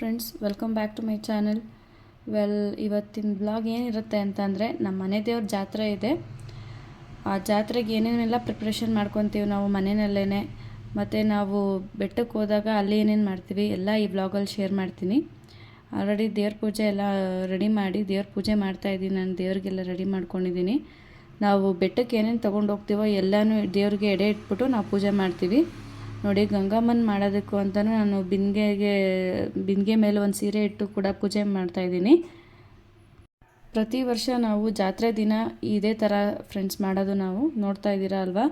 Welcome back to my channel well ಇವತ್ತಿನ blog ಏನಿರುತ್ತೆ ಅಂತಂದರೆ ನಮ್ಮ ಮನೆ ದೇವ್ರ ಜಾತ್ರೆ ಇದೆ. ಆ ಜಾತ್ರೆಗೆ ಏನೇನೆಲ್ಲ ಪ್ರಿಪ್ರೇಷನ್ ಮಾಡ್ಕೊತೀವಿ ನಾವು ಮನೆಯಲ್ಲೇ ಮತ್ತು ನಾವು ಬೆಟ್ಟಕ್ಕೆ ಹೋದಾಗ ಅಲ್ಲಿ ಏನೇನು ಮಾಡ್ತೀವಿ, ಎಲ್ಲ ಈ ಬ್ಲಾಗಲ್ಲಿ ಶೇರ್ ಮಾಡ್ತೀನಿ. ಆಲ್ರೆಡಿ ದೇವ್ರ ಪೂಜೆ ಎಲ್ಲ ರೆಡಿ ಮಾಡಿ, ದೇವ್ರ ಪೂಜೆ ಮಾಡ್ತಾ ಇದ್ದೀನಿ ನಾನು, ದೇವ್ರಿಗೆಲ್ಲ ರೆಡಿ ಮಾಡ್ಕೊಂಡಿದ್ದೀನಿ. ನಾವು ಬೆಟ್ಟಕ್ಕೆ ಏನೇನು ತೊಗೊಂಡು ಹೋಗ್ತೀವೋ ಎಲ್ಲನೂ ದೇವ್ರಿಗೆ ಎಡೆ ಇಟ್ಬಿಟ್ಟು ನಾವು ಪೂಜೆ ಮಾಡ್ತೀವಿ. ನೋಡಿ ಗಂಗಮ್ಮನ ಮಾಡೋದಕ್ಕೂ ಅಂತಲೂ ನಾನು ಬಿಂದಿಗೆಗೆ ಬಿಂದಿಗೆ ಮೇಲೆ ಒಂದು ಸೀರೆ ಇಟ್ಟು ಕೂಡ ಪೂಜೆ ಮಾಡ್ತಾ ಇದ್ದೀನಿ. ಪ್ರತಿ ವರ್ಷ ನಾವು ಜಾತ್ರೆ ದಿನ ಇದೇ ಥರ ಫ್ರೆಂಡ್ಸ್ ಮಾಡೋದು ನಾವು. ನೋಡ್ತಾ ಇದ್ದೀರಾ ಅಲ್ವಾ?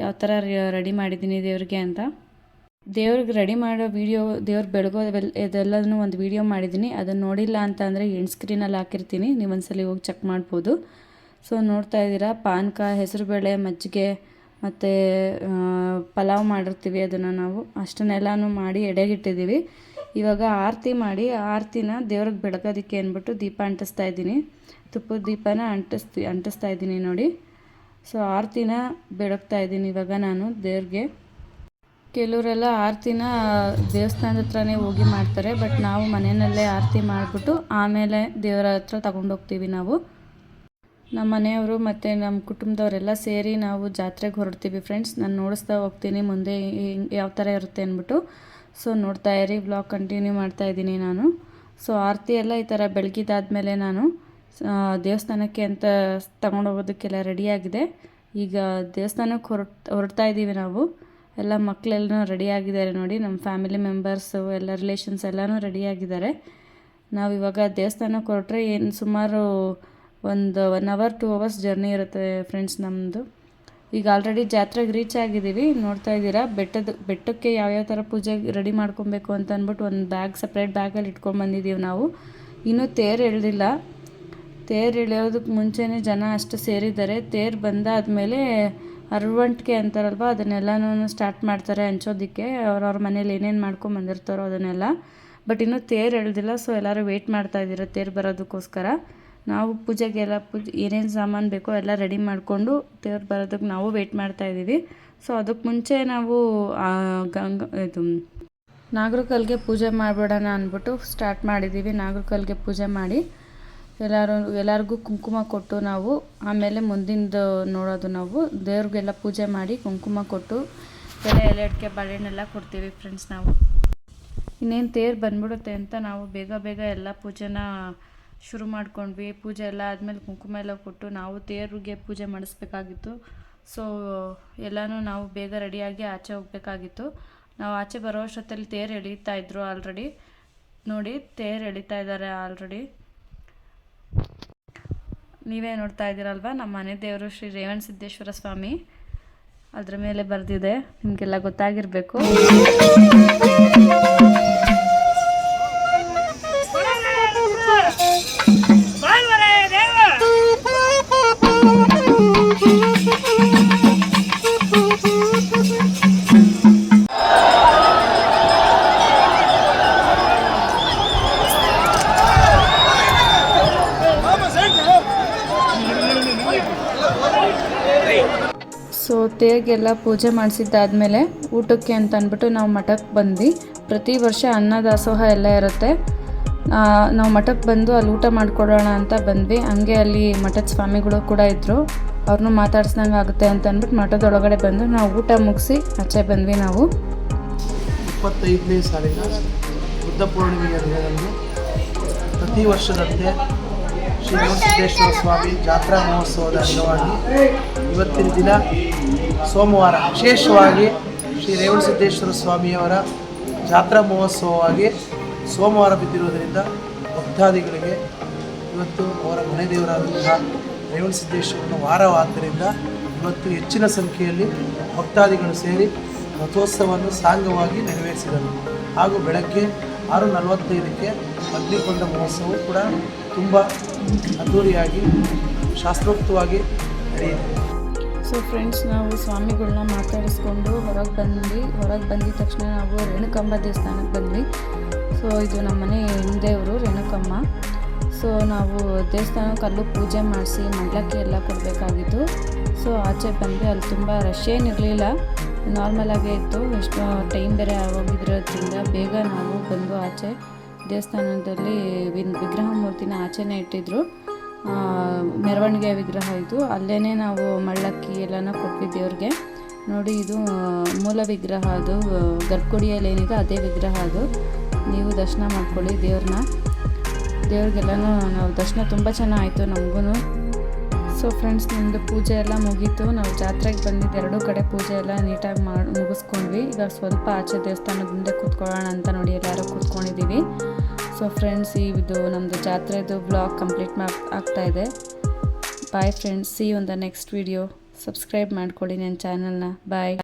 ಯಾವ ಥರ ರೆಡಿ ಮಾಡಿದ್ದೀನಿ ದೇವ್ರಿಗೆ ಅಂತ. ದೇವ್ರಿಗೆ ರೆಡಿ ಮಾಡೋ ವೀಡಿಯೋ ದೇವ್ರ ಬೆಳಗೋ ಇದೆಲ್ಲದನ್ನು ಒಂದು ವಿಡಿಯೋ ಮಾಡಿದ್ದೀನಿ. ಅದನ್ನು ನೋಡಿಲ್ಲ ಅಂತ ಎಂಡ್ ಸ್ಕ್ರೀನಲ್ಲಿ ಹಾಕಿರ್ತೀನಿ. ನೀವು ಒಂದ್ಸಲಿ ಹೋಗಿ ಚೆಕ್ ಮಾಡ್ಬೋದು. ಸೊ ನೋಡ್ತಾ ಇದ್ದೀರಾ? ಪಾನಕ, ಹೆಸರುಬೇಳೆ, ಮಜ್ಜಿಗೆ ಮತ್ತು ಪಲಾವ್ ಮಾಡಿರ್ತೀವಿ ಅದನ್ನು ನಾವು. ಅಷ್ಟನ್ನೆಲ್ಲನೂ ಮಾಡಿ ಎಡೆಗಿಟ್ಟಿದ್ದೀವಿ. ಇವಾಗ ಆರತಿ ಮಾಡಿ, ಆರತಿನ ದೇವ್ರಿಗೆ ಬೆಳಗೋದಕ್ಕೆ ಅಂದ್ಬಿಟ್ಟು ದೀಪ ಅಂಟಿಸ್ತಾ ಇದ್ದೀನಿ. ತುಪ್ಪದ ದೀಪನ ಅಂಟಿಸ್ತಿ, ಅಂಟಿಸ್ತಾ ಇದ್ದೀನಿ ನೋಡಿ. ಸೊ, ಆರತಿನ ಬೆಳಗ್ತಾ ಇದ್ದೀನಿ ಇವಾಗ ನಾನು ದೇವ್ರಿಗೆ. ಕೆಲವರೆಲ್ಲ ಆರತಿನ ದೇವಸ್ಥಾನದ ಹತ್ರನೇ ಹೋಗಿ ಮಾಡ್ತಾರೆ, ಬಟ್ ನಾವು ಮನೆಯಲ್ಲೇ ಆರತಿ ಮಾಡಿಬಿಟ್ಟು ಆಮೇಲೆ ದೇವರ ಹತ್ರ ತಗೊಂಡೋಗ್ತೀವಿ ನಾವು. ನಮ್ಮ ಮನೆಯವರು ಮತ್ತು ನಮ್ಮ ಕುಟುಂಬದವರೆಲ್ಲ ಸೇರಿ ನಾವು ಜಾತ್ರೆಗೆ ಹೊರಡ್ತೀವಿ ಫ್ರೆಂಡ್ಸ್ ನಾನು ನೋಡಿಸ್ತಾ ಹೋಗ್ತೀನಿ, ಮುಂದೆ ಯಾವ ಥರ ಇರುತ್ತೆ ಅಂದ್ಬಿಟ್ಟು. ಸೊ ನೋಡ್ತಾ ಇರಿ ಬ್ಲಾಗ್ ಕಂಟಿನ್ಯೂ ಮಾಡ್ತಾ ಇದ್ದೀನಿ ನಾನು. ಸೊ ಆರತಿ ಎಲ್ಲ ಈ ಥರ ಬೆಳಗಿದಾದ್ಮೇಲೆ ನಾನು ದೇವಸ್ಥಾನಕ್ಕೆ ಅಂತ ತಗೊಂಡೋಗೋದಕ್ಕೆಲ್ಲ ರೆಡಿಯಾಗಿದೆ ಈಗ ದೇವಸ್ಥಾನಕ್ಕೆ ಹೊರಟ್, ಹೊರಡ್ತಾ ಇದ್ದೀವಿ ನಾವು. ಎಲ್ಲ ಮಕ್ಕಳೆಲ್ಲ ರೆಡಿಯಾಗಿದ್ದಾರೆ ನೋಡಿ. ನಮ್ಮ ಫ್ಯಾಮಿಲಿ ಮೆಂಬರ್ಸು ಎಲ್ಲ ರಿಲೇಷನ್ಸ್ ಎಲ್ಲನೂ ರೆಡಿಯಾಗಿದ್ದಾರೆ ನಾವು ಇವಾಗ ದೇವಸ್ಥಾನಕ್ಕೆ ಹೊರಟ್ರೆ ಏನು ಸುಮಾರು ಒಂದು one hour two hours journey ಇರುತ್ತೆ ಫ್ರೆಂಡ್ಸ್ ನಮ್ಮದು ಈಗ ಆಲ್ರೆಡಿ ಜಾತ್ರೆಗೆ ರೀಚ್ ಆಗಿದ್ದೀವಿ. ನೋಡ್ತಾ ಇದ್ದೀರಾ? ಬೆಟ್ಟದ, ಬೆಟ್ಟಕ್ಕೆ ಯಾವ್ಯಾವ ಥರ ಪೂಜೆಗೆ ರೆಡಿ ಮಾಡ್ಕೊಬೇಕು ಅಂತ ಅಂದ್ಬಿಟ್ಟು ಒಂದು ಬ್ಯಾಗ್ ಸಪ್ರೇಟ್ ಬ್ಯಾಗಲ್ಲಿ ಇಟ್ಕೊಂಡ್ಬಂದಿದ್ದೀವಿ ನಾವು. ಇನ್ನೂ ತೇರು ಎಳ್ದಿಲ್ಲ ತೇರು ಎಳೆಯೋದಕ್ಕೆ ಮುಂಚೆನೇ ಜನ ಅಷ್ಟು ಸೇರಿದ್ದಾರೆ. ತೇರು ಬಂದಾದಮೇಲೆ ಅರ್ವಂಟಿಕೆ ಅಂತಾರಲ್ವ? ಅದನ್ನೆಲ್ಲನೂ ಸ್ಟಾರ್ಟ್ ಮಾಡ್ತಾರೆ ಹಂಚೋದಕ್ಕೆ. ಅವ್ರವ್ರ ಮನೇಲಿ ಏನೇನು ಮಾಡ್ಕೊಂಬಂದಿರ್ತಾರೋ ಅದನ್ನೆಲ್ಲ. ಬಟ್ ಇನ್ನೂ ತೇರು ಎಳ್ದಿಲ್ಲ ಸೊ ಎಲ್ಲರೂ ವೆಯ್ಟ್ ಮಾಡ್ತಾ ಇದ್ದೀರ ತೇರು ಬರೋದಕ್ಕೋಸ್ಕರ? ನಾವು ಪೂಜೆಗೆಲ್ಲ ಪೂಜೆ, ಏನೇನು ಸಾಮಾನು ಬೇಕೋ ಎಲ್ಲ ರೆಡಿ ಮಾಡಿಕೊಂಡು ದೇವ್ರು ಬರೋದಕ್ಕೆ ನಾವು ವೆಯ್ಟ್ ಮಾಡ್ತಾಯಿದ್ದೀವಿ ಸೊ ಅದಕ್ಕೆ ಮುಂಚೆ ನಾವು ಗಂಗ, ಇದು, ನಾಗರಕಲ್ಗೆ ಪೂಜೆ ಮಾಡಿಬಿಡೋಣ ಅಂದ್ಬಿಟ್ಟು ಸ್ಟಾರ್ಟ್ ಮಾಡಿದ್ದೀವಿ. ನಾಗರಕಲ್ಗೆ ಪೂಜೆ ಮಾಡಿ ಎಲ್ಲರೂ, ಎಲ್ಲರಿಗೂ ಕುಂಕುಮ ಕೊಟ್ಟು ನಾವು, ಆಮೇಲೆ ಮುಂದಿಂದು ನೋಡೋದು ನಾವು. ದೇವ್ರಿಗೆಲ್ಲ ಪೂಜೆ ಮಾಡಿ ಕುಂಕುಮ ಕೊಟ್ಟು ಎಲೆ ಎಲೆ ಅಡಿಕೆ, ಬಾಳೆಹಣ್ಣೆಲ್ಲ ಕೊಡ್ತೀವಿ ಫ್ರೆಂಡ್ಸ್ ನಾವು. ಇನ್ನೇನು ತೇರು ಬಂದ್ಬಿಡುತ್ತೆ ಅಂತ ನಾವು ಬೇಗ ಬೇಗ ಎಲ್ಲ ಪೂಜೆನ ಶುರು ಮಾಡ್ಕೊಂಡ್ವಿ. ಪೂಜೆ ಎಲ್ಲ ಆದಮೇಲೆ ಕುಂಕುಮ ಎಲ್ಲ ಕೊಟ್ಟು ನಾವು ತೇರಿಗೆ ಪೂಜೆ ಮಾಡಿಸ್ಬೇಕಾಗಿತ್ತು. ಸೊ ಎಲ್ಲನೂ ನಾವು ಬೇಗ ರೆಡಿಯಾಗಿ ಆಚೆ ಹೋಗಬೇಕಾಗಿತ್ತು. ನಾವು ಆಚೆ ಬರೋ ಅಷ್ಟೊತ್ತಲ್ಲಿ ತೇರು ಎಳೀತಾ ಇದ್ರು ಆಲ್ರೆಡಿ ನೋಡಿ, ತೇರು ಎಳಿತಾ ಇದ್ದಾರೆ ಆಲ್ರೆಡಿ ನೀವೇ ನೋಡ್ತಾ ಇದ್ದೀರಲ್ವ? ನಮ್ಮ ಮನೆ ದೇವರು ಶ್ರೀ ರೇವಣ ಸಿದ್ದೇಶ್ವರ ಸ್ವಾಮಿ. ಅದ್ರ ಮೇಲೆ ಬರೆದಿದೆ. ನಿಮಗೆಲ್ಲ ಗೊತ್ತಾಗಿರಬೇಕು. ಸೊ ತೇಗೆಲ್ಲ ಪೂಜೆ ಮಾಡಿಸಿದ್ದಾದಮೇಲೆ ಊಟಕ್ಕೆ ಅಂತ ಅಂದ್ಬಿಟ್ಟು ನಾವು ಮಠಕ್ಕೆ ಬಂದು ಪ್ರತಿ ವರ್ಷ ಅನ್ನದಾಸೋಹ ಎಲ್ಲ ಇರುತ್ತೆ. ನಾವು ಮಠಕ್ಕೆ ಬಂದು ಅಲ್ಲಿ ಊಟ ಮಾಡಿಕೊಡೋಣ ಅಂತ ಬಂದ್ವಿ. ಹಂಗೆ ಅಲ್ಲಿ ಮಠದ ಸ್ವಾಮಿಗಳು ಕೂಡ ಇದ್ದರು ಅವ್ರನ್ನೂ ಮಾತಾಡ್ಸ್ದಂಗೆ ಆಗುತ್ತೆ ಅಂತ ಅಂದ್ಬಿಟ್ಟು ಮಠದೊಳಗಡೆ ಬಂದು ನಾವು ಊಟ ಮುಗಿಸಿ ಆಚೆ ಬಂದ್ವಿ ನಾವು. ಇಪ್ಪತ್ತೈದನೇ ಸಾಲಿನ ಬುದ್ಧ ಪೂರ್ಣಿಮೆಯ ದಿನದಂದು ಪ್ರತಿ ವರ್ಷದಂತೆ ಶ್ರೀ ರೇವಣಸಿದ್ದೇಶ್ವರ ಸ್ವಾಮಿ ಜಾತ್ರಾ ಮಹೋತ್ಸವದ ಅಂಗವಾಗಿ ಇವತ್ತಿನ ದಿನ ಸೋಮವಾರ ವಿಶೇಷವಾಗಿ ಶ್ರೀ ರೇವಣಸಿದ್ದೇಶ್ವರ ಸ್ವಾಮಿಯವರ ಜಾತ್ರಾ ಮಹೋತ್ಸವವಾಗಿ ಸೋಮವಾರ ಬಿದ್ದಿರುವುದರಿಂದ ಭಕ್ತಾದಿಗಳಿಗೆ ಇವತ್ತು ಅವರ ಮನೆ ದೇವರಾದಂತಹ ರೇವಣಸಿದ್ದೇಶ್ವರನ ವಾರವಾದ್ದರಿಂದ ಇವತ್ತು ಹೆಚ್ಚಿನ ಸಂಖ್ಯೆಯಲ್ಲಿ ಭಕ್ತಾದಿಗಳು ಸೇರಿ ರಥೋತ್ಸವವನ್ನು ಸಾಂಗವಾಗಿ ನೆರವೇರಿಸಿದರು. ಹಾಗೂ ಬೆಳಗ್ಗೆ ಆರು ನಲವತ್ತೈದಕ್ಕೆ ಅಗ್ನಿಕೊಂಡ ಮಹೋತ್ಸವವು ಕೂಡ ತುಂಬ ಅದ್ಧೂರಿಯಾಗಿ ಶಾಸ್ತ್ರೋಕ್ತವಾಗಿ ನಡೆಯಿತು. ಸೊ ಫ್ರೆಂಡ್ಸ್ ನಾವು ಸ್ವಾಮಿಗಳನ್ನ ಮಾತಾಡಿಸ್ಕೊಂಡು ಹೊರಗೆ ಬಂದ್ವಿ. ಹೊರಗೆ ಬಂದಿದ ತಕ್ಷಣ ನಾವು ರೇಣುಕಂಬ ದೇವಸ್ಥಾನಕ್ಕೆ ಬಂದ್ವಿ. ಸೊ ಇದು ನಮ್ಮ ಮನೆ ಹಿಂದೆಯವರು, ರೇಣುಕಮ್ಮ. ಸೊ ನಾವು ದೇವಸ್ಥಾನಕ್ಕೆ ಅಲ್ಲೂ ಪೂಜೆ ಮಾಡಿಸಿ ಮಂಡಲಕ್ಕೆ ಎಲ್ಲ ಕೊಡಬೇಕಾಗಿತ್ತು. ಸೊ ಆಚೆ ಬಂದ್ವಿ ಅಲ್ಲಿ ತುಂಬ ರಶ್ ಏನಿರಲಿಲ್ಲ ನಾರ್ಮಲಾಗೇ ಇತ್ತು. ಎಷ್ಟು ಟೈಮ್ ಬೇರೆ ಆಗೋಗಿದ್ರೋದ್ರಿಂದ ಬೇಗ ನಾವು ಬಂದು ಆಚೆ ದೇವಸ್ಥಾನದಲ್ಲಿ ವಿಗ್ರಹ ಮೂರ್ತಿನ ಆಚೆನೇ ಇಟ್ಟಿದ್ರು. ಮೆರವಣಿಗೆ ವಿಗ್ರಹ ಇದು. ಅಲ್ಲೇ ನಾವು ಮಳ್ಳಕ್ಕಿ ಎಲ್ಲನೂ ಕೊಟ್ವಿ ದೇವ್ರಿಗೆ. ನೋಡಿ, ಇದು ಮೂಲ ವಿಗ್ರಹ ಅದು. ಗರ್ಭಗುಡಿಯಲ್ಲಿ ಏನಿದೆ ಅದೇ ವಿಗ್ರಹ ಅದು. ನೀವು ದರ್ಶನ ಮಾಡ್ಕೊಳ್ಳಿ ದೇವ್ರನ್ನ. ದೇವ್ರಿಗೆಲ್ಲನೂ ನಾವು ದರ್ಶನ ತುಂಬ ಚೆನ್ನಾಗಾಯಿತು ನಮಗೂ ಸೊ ಫ್ರೆಂಡ್ಸ್ ನಿಮ್ಮದು ಪೂಜೆ ಎಲ್ಲ ಮುಗೀತು. ನಾವು ಜಾತ್ರೆಗೆ ಬಂದಿದ್ದು ಎರಡೂ ಕಡೆ ಪೂಜೆ ಎಲ್ಲ ನೀಟಾಗಿ ಮಾಡಿ ಮುಗಿಸ್ಕೊಂಡ್ವಿ. ಈಗ ಸ್ವಲ್ಪ ಆಚೆ ದೇವಸ್ಥಾನದ ಕೂತ್ಕೊಳ್ಳೋಣ ಅಂತ ನೋಡಿ ಎಲ್ಲರೂ ಕೂತ್ಕೊಂಡಿದ್ದೀವಿ. ಸೊ ಫ್ರೆಂಡ್ಸ್ ಇದು ನಮ್ಮದು ಜಾತ್ರೆದು ಬ್ಲಾಗ್ ಕಂಪ್ಲೀಟ್ ಮಾ ಆಗ್ತಾ ಇದೆ. ಬಾಯ್ ಫ್ರೆಂಡ್ಸ್ ಸಿ ಒಂದು ನೆಕ್ಸ್ಟ್ ವಿಡಿಯೋ ಸಬ್ಸ್ಕ್ರೈಬ್ ಮಾಡ್ಕೊಳ್ಳಿ ನನ್ನ ಚಾನಲ್ನ ಬಾಯ್